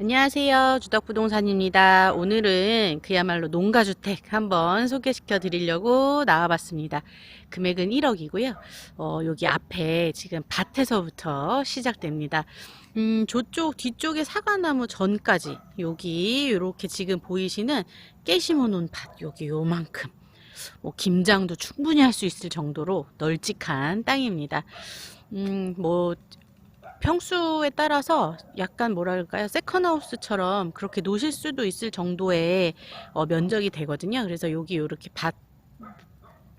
안녕하세요. 주덕부동산입니다. 오늘은 그야말로 농가주택 한번 소개시켜 드리려고 나와봤습니다. 금액은 1억이고요. 어, 여기 앞에 지금 밭에서부터 시작됩니다. 음, 저쪽 뒤쪽에 사과나무 전까지 여기 이렇게 지금 보이시는 깨 심어놓은 밭 여기 요만큼 뭐 김장도 충분히 할 수 있을 정도로 널찍한 땅입니다. 음, 뭐 평수에 따라서 약간 뭐랄까요 세컨하우스처럼 그렇게 놓으실 수도 있을 정도의 어, 면적이 되거든요. 그래서 여기 이렇게 밭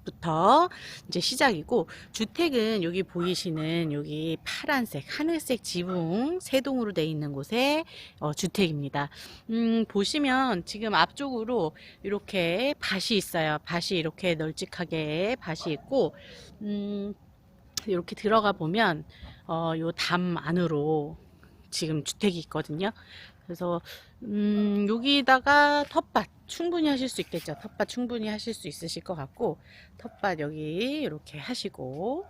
부터 이제 시작이고 주택은 여기 보이시는 여기 파란색 하늘색 지붕 세 동으로 돼 있는 곳에 어, 주택입니다. 음, 보시면 지금 앞쪽으로 이렇게 밭이 있어요. 밭이 이렇게 널찍하게 밭이 있고 음, 이렇게 들어가 보면 어, 요 담 안으로 지금 주택이 있거든요. 그래서 음, 여기다가 텃밭 충분히 하실 수 있겠죠. 텃밭 충분히 하실 수 있으실 것 같고 텃밭 여기 이렇게 하시고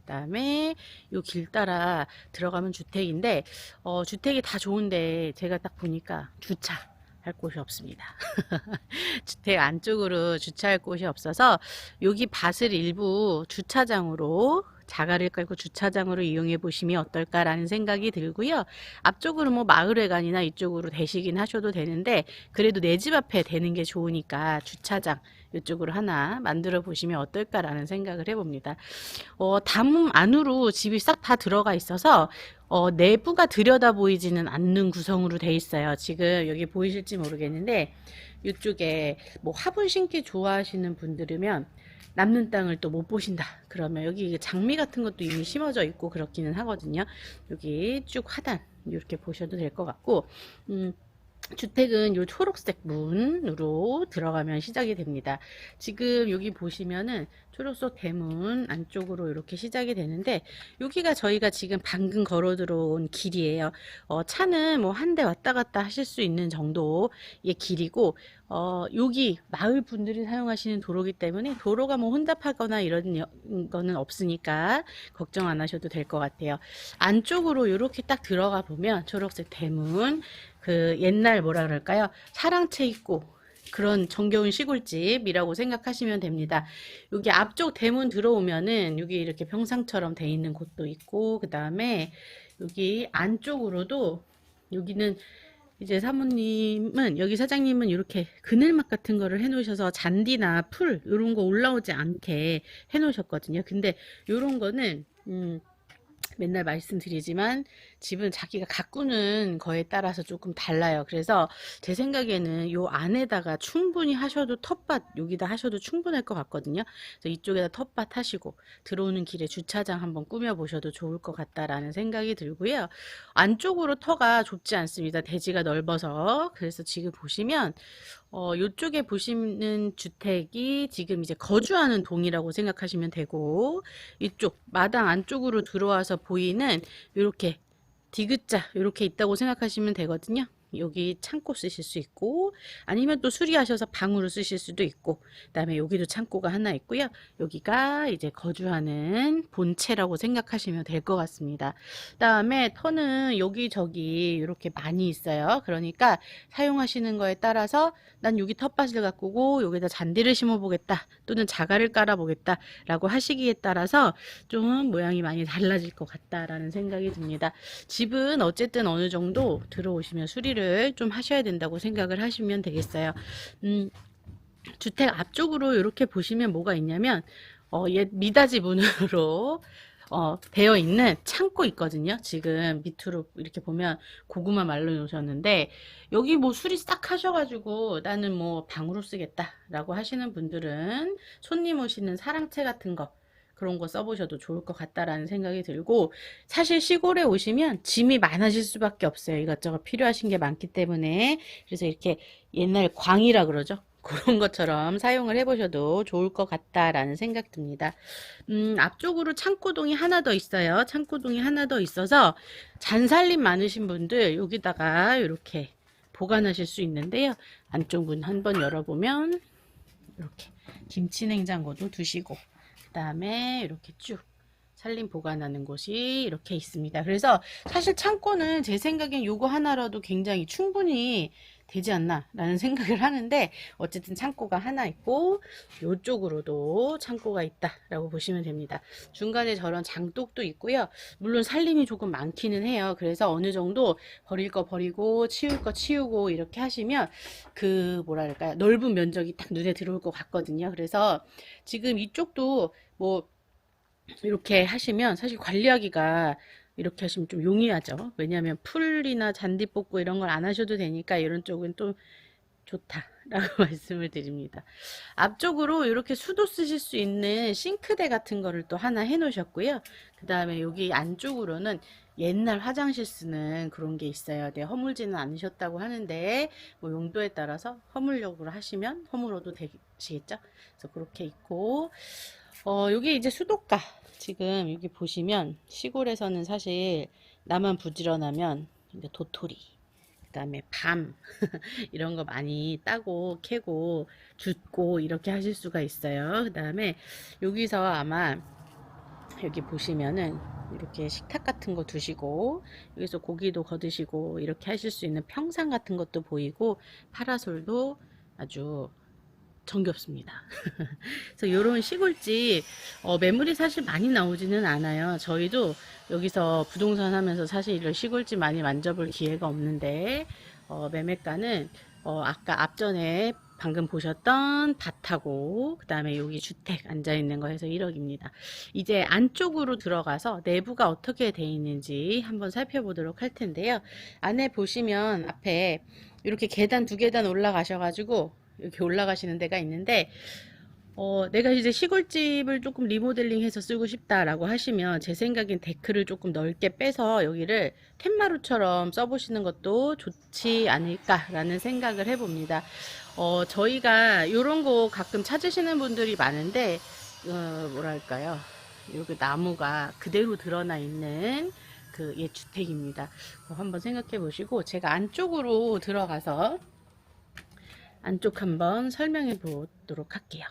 그다음에 요 길 따라 들어가면 주택인데 어, 주택이 다 좋은데 제가 딱 보니까 주차 할 곳이 없습니다. 주택 안쪽으로 주차할 곳이 없어서 여기 밭을 일부 주차장으로 자가를 깔고 주차장으로 이용해 보시면 어떨까라는 생각이 들고요. 앞쪽으로 뭐 마을회관이나 이쪽으로 대시긴 하셔도 되는데 그래도 내 집 앞에 되는 게 좋으니까 주차장 이쪽으로 하나 만들어 보시면 어떨까라는 생각을 해봅니다. 어, 담 안으로 집이 싹 다 들어가 있어서 어, 내부가 들여다 보이지는 않는 구성으로 돼 있어요. 지금 여기 보이실지 모르겠는데 이쪽에 뭐 화분 심기 좋아하시는 분들이면 남는 땅을 또 못 보신다. 그러면 여기 장미 같은 것도 이미 심어져 있고 그렇기는 하거든요. 여기 쭉 하단 이렇게 보셔도 될 것 같고, 음, 주택은 요 초록색 문으로 들어가면 시작이 됩니다. 지금 여기 보시면은 초록색 대문 안쪽으로 이렇게 시작이 되는데 여기가 저희가 지금 방금 걸어 들어온 길이에요. 어, 차는 뭐 한 대 왔다 갔다 하실 수 있는 정도의 길이고 어, 여기 마을 분들이 사용하시는 도로기 때문에 도로가 뭐 혼잡하거나 이런 여- 거는 없으니까 걱정 안 하셔도 될 것 같아요. 안쪽으로 이렇게 딱 들어가 보면 초록색 대문 그 옛날 뭐라 그럴까요? 사랑채 있고 그런 정겨운 시골집이라고 생각하시면 됩니다. 여기 앞쪽 대문 들어오면은 여기 이렇게 평상처럼 돼 있는 곳도 있고 그 다음에 여기 안쪽으로도 여기는 이제 사모님은 여기 사장님은 이렇게 그늘막 같은 거를 해 놓으셔서 잔디나 풀 이런 거 올라오지 않게 해 놓으셨거든요. 근데 이런 거는 음, 맨날 말씀드리지만 집은 자기가 가꾸는 거에 따라서 조금 달라요. 그래서 제 생각에는 요 안에다가 충분히 하셔도 텃밭 여기다 하셔도 충분할 것 같거든요. 그래서 이쪽에다 텃밭 하시고 들어오는 길에 주차장 한번 꾸며 보셔도 좋을 것 같다라는 생각이 들고요. 안쪽으로 터가 좁지 않습니다. 대지가 넓어서 그래서 지금 보시면 어, 요쪽에 보시는 주택이 지금 이제 거주하는 동이라고 생각하시면 되고, 이쪽 마당 안쪽으로 들어와서 보이는 이렇게 디귿자 이렇게 있다고 생각하시면 되거든요. 여기 창고 쓰실 수 있고 아니면 또 수리하셔서 방으로 쓰실 수도 있고 그 다음에 여기도 창고가 하나 있고요. 여기가 이제 거주하는 본체라고 생각하시면 될 것 같습니다. 그 다음에 터는 여기저기 이렇게 많이 있어요. 그러니까 사용하시는 거에 따라서 난 여기 텃밭을 가꾸고 여기다 잔디를 심어 보겠다 또는 자갈을 깔아 보겠다 라고 하시기에 따라서 좀 모양이 많이 달라질 것 같다라는 생각이 듭니다. 집은 어쨌든 어느 정도 들어오시면 수리를 좀 하셔야 된다고 생각을 하시면 되겠어요. 음, 주택 앞쪽으로 이렇게 보시면 뭐가 있냐면 어, 옛 미닫이 문으로 어, 되어 있는 창고 있거든요. 지금 밑으로 이렇게 보면 고구마 말려 놓으셨는데 여기 뭐 수리 싹 하셔가지고 나는 뭐 방으로 쓰겠다라고 하시는 분들은 손님 오시는 사랑채 같은 거 그런 거 써보셔도 좋을 것 같다라는 생각이 들고 사실 시골에 오시면 짐이 많아질 수밖에 없어요. 이것저것 필요하신 게 많기 때문에 그래서 이렇게 옛날 광이라 그러죠. 그런 것처럼 사용을 해보셔도 좋을 것 같다라는 생각 듭니다. 음, 앞쪽으로 창고동이 하나 더 있어요. 창고동이 하나 더 있어서 잔살림 많으신 분들 여기다가 이렇게 보관하실 수 있는데요. 안쪽 문 한번 열어보면 이렇게 김치 냉장고도 두시고 그 다음에 이렇게 쭉 살림 보관하는 곳이 이렇게 있습니다. 그래서 사실 창고는 제 생각엔 요거 하나라도 굉장히 충분히 되지 않나 라는 생각을 하는데 어쨌든 창고가 하나 있고 요쪽으로도 창고가 있다 라고 보시면 됩니다. 중간에 저런 장독도 있고요. 물론 살림이 조금 많기는 해요. 그래서 어느 정도 버릴 거 버리고 치울 거 치우고 이렇게 하시면 그 뭐랄까요 넓은 면적이 딱 눈에 들어올 것 같거든요. 그래서 지금 이쪽도 뭐 이렇게 하시면 사실 관리하기가 이렇게 하시면 좀 용이하죠. 왜냐하면 풀이나 잔디 뽑고 이런 걸 안 하셔도 되니까 이런 쪽은 좀 좋다라고 말씀을 드립니다. 앞쪽으로 이렇게 수도 쓰실 수 있는 싱크대 같은 거를 또 하나 해 놓으셨고요. 그 다음에 여기 안쪽으로는 옛날 화장실 쓰는 그런 게 있어요. 네, 허물지는 않으셨다고 하는데 뭐 용도에 따라서 허물력으로 하시면 허물어도 되시겠죠. 그래서 그렇게 있고 어, 여기 이제 수도가 지금 여기 보시면 시골에서는 사실 나만 부지런하면 도토리 그 다음에 밤 이런 거 많이 따고 캐고 줍고 이렇게 하실 수가 있어요. 그 다음에 여기서 아마 여기 보시면은 이렇게 식탁 같은 거 두시고 여기서 고기도 거드시고 이렇게 하실 수 있는 평상 같은 것도 보이고 파라솔도 아주 정겹습니다. 그래서 이런 시골집 어, 매물이 사실 많이 나오지는 않아요. 저희도 여기서 부동산 하면서 사실 이런 시골집 많이 만져볼 기회가 없는데 어, 매매가는 어, 아까 앞전에 방금 보셨던 밭하고 그 다음에 여기 주택 앉아 있는 거 해서 1억입니다. 이제 안쪽으로 들어가서 내부가 어떻게 돼 있는지 한번 살펴보도록 할 텐데요. 안에 보시면 앞에 이렇게 계단 두 계단 올라가셔가지고 이렇게 올라가시는 데가 있는데 어, 내가 이제 시골집을 조금 리모델링 해서 쓰고 싶다라고 하시면 제 생각엔 데크를 조금 넓게 빼서 여기를 텐마루처럼 써보시는 것도 좋지 않을까라는 생각을 해봅니다. 어, 저희가 이런 거 가끔 찾으시는 분들이 많은데 어, 뭐랄까요? 여기 나무가 그대로 드러나 있는 그 옛 주택입니다. 어, 한번 생각해 보시고 제가 안쪽으로 들어가서 안쪽 한번 설명해 보도록 할게요.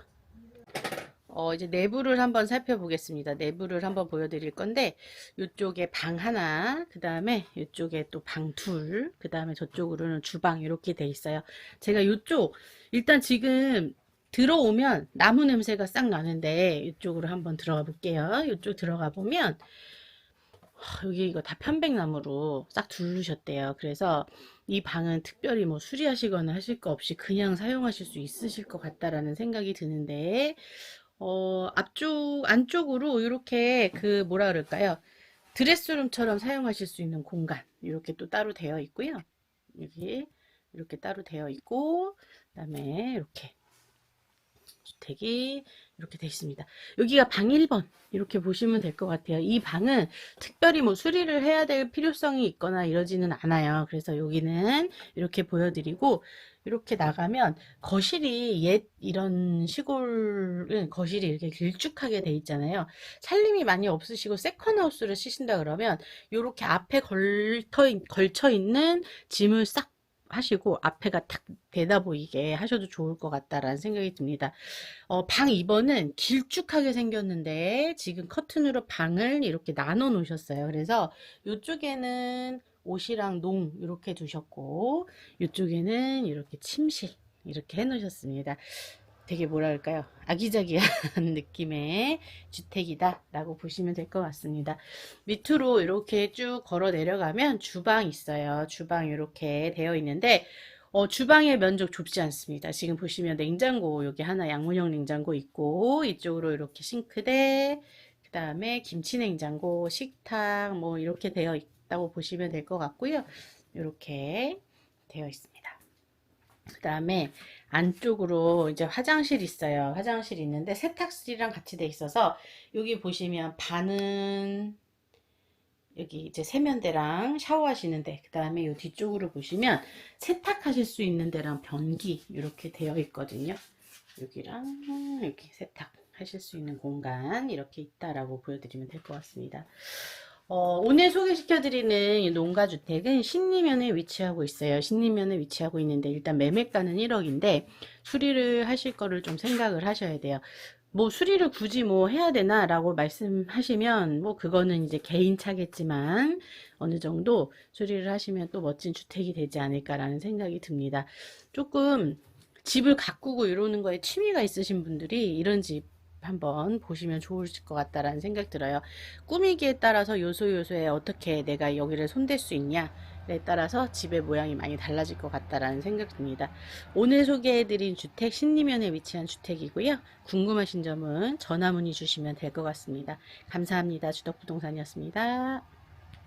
어, 이제 내부를 한번 살펴보겠습니다. 내부를 한번 보여드릴 건데, 이쪽에 방 하나, 그 다음에 이쪽에 또 방 둘, 그 다음에 저쪽으로는 주방 이렇게 돼 있어요. 제가 이쪽, 일단 지금 들어오면 나무 냄새가 싹 나는데, 이쪽으로 한번 들어가 볼게요. 이쪽 들어가 보면, 하, 여기 이거 다 편백나무로 싹 두르셨대요. 그래서 이 방은 특별히 뭐 수리하시거나 하실 거 없이 그냥 사용하실 수 있으실 것 같다라는 생각이 드는데, 어, 앞쪽, 안쪽으로 이렇게 그 뭐라 그럴까요? 드레스룸처럼 사용하실 수 있는 공간. 이렇게 또 따로 되어 있고요. 여기 이렇게 따로 되어 있고, 그 다음에 이렇게 주택이 이렇게 되어 있습니다. 여기가 방 1번. 이렇게 보시면 될 것 같아요. 이 방은 특별히 뭐 수리를 해야 될 필요성이 있거나 이러지는 않아요. 그래서 여기는 이렇게 보여드리고, 이렇게 나가면 거실이 옛 이런 시골은 거실이 이렇게 길쭉하게 돼 있잖아요. 살림이 많이 없으시고 세컨하우스를 쓰신다 그러면 이렇게 앞에 걸터, 걸쳐 있는 짐을 싹 하시고 앞에가 탁 대다 보이게 하셔도 좋을 것 같다라는 생각이 듭니다. 어, 방 2번은 길쭉하게 생겼는데 지금 커튼으로 방을 이렇게 나눠 놓으셨어요. 그래서 이쪽에는 옷이랑 농 이렇게 두셨고 이쪽에는 이렇게 침실 이렇게 해 놓으셨습니다. 되게 뭐랄까요? 아기자기한 느낌의 주택이다 라고 보시면 될 것 같습니다. 밑으로 이렇게 쭉 걸어 내려가면 주방 있어요. 주방 이렇게 되어 있는데 어, 주방의 면적 좁지 않습니다. 지금 보시면 냉장고 여기 하나 양문형 냉장고 있고 이쪽으로 이렇게 싱크대 그 다음에 김치 냉장고 식탁 뭐 이렇게 되어 있다고 보시면 될 것 같고요. 이렇게 되어 있습니다 그 다음에 안쪽으로 이제 화장실 있어요. 화장실 있는데 세탁실이랑 같이 돼 있어서 여기 보시면 반은 여기 이제 세면대랑 샤워하시는데 그 다음에 이 뒤쪽으로 보시면 세탁하실 수 있는 데랑 변기 이렇게 되어 있거든요. 여기랑 여기 세탁 하실 수 있는 공간 이렇게 있다라고 보여드리면 될 것 같습니다. 어, 오늘 소개시켜드리는 이 농가주택은 신리면에 위치하고 있어요. 신리면에 위치하고 있는데 일단 매매가는 1억인데 수리를 하실 거를 좀 생각을 하셔야 돼요. 뭐 수리를 굳이 뭐 해야 되나 라고 말씀하시면 뭐 그거는 이제 개인 차겠지만 어느 정도 수리를 하시면 또 멋진 주택이 되지 않을까라는 생각이 듭니다. 조금 집을 가꾸고 이러는 거에 취미가 있으신 분들이 이런 집 한번 보시면 좋을 것 같다라는 생각 들어요. 꾸미기에 따라서 요소 요소에 어떻게 내가 여기를 손댈 수 있냐 에 따라서 집의 모양이 많이 달라질 것 같다라는 생각 듭니다. 오늘 소개해드린 주택 신림면에 위치한 주택이고요. 궁금하신 점은 전화 문의 주시면 될 것 같습니다. 감사합니다. 주덕부동산이었습니다.